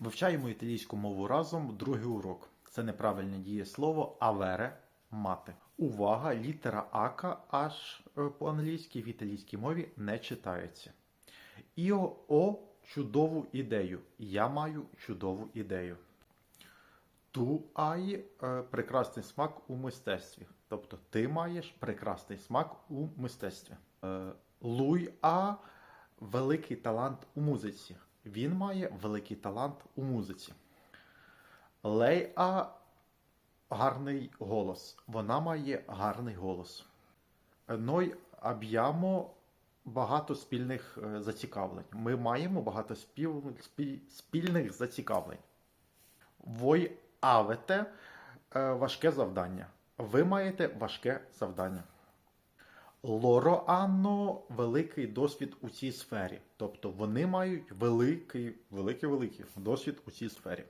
Вивчаємо італійську мову разом. Другий урок. Це неправильне дієслово авере мати. Увага! Літера ака аж е, по-англійськи в італійській мові не читається. Іо о чудову ідею. Я маю чудову ідею. Ту ай е, прекрасний смак у мистецтві. Тобто ти маєш прекрасний смак у мистецтві. Е, Луй а великий талант у музиці. Він має великий талант у музиці. Лей а гарний голос. Вона має гарний голос. Ной аб'ямо багато спільних е, зацікавлень. Ми маємо багато спів... спі- спільних зацікавлень. Вой авете е, важке завдання. Ви маєте важке завдання. Лоро Анно великий досвід у цій сфері. Тобто вони мають великий, великий, великий досвід у цій сфері.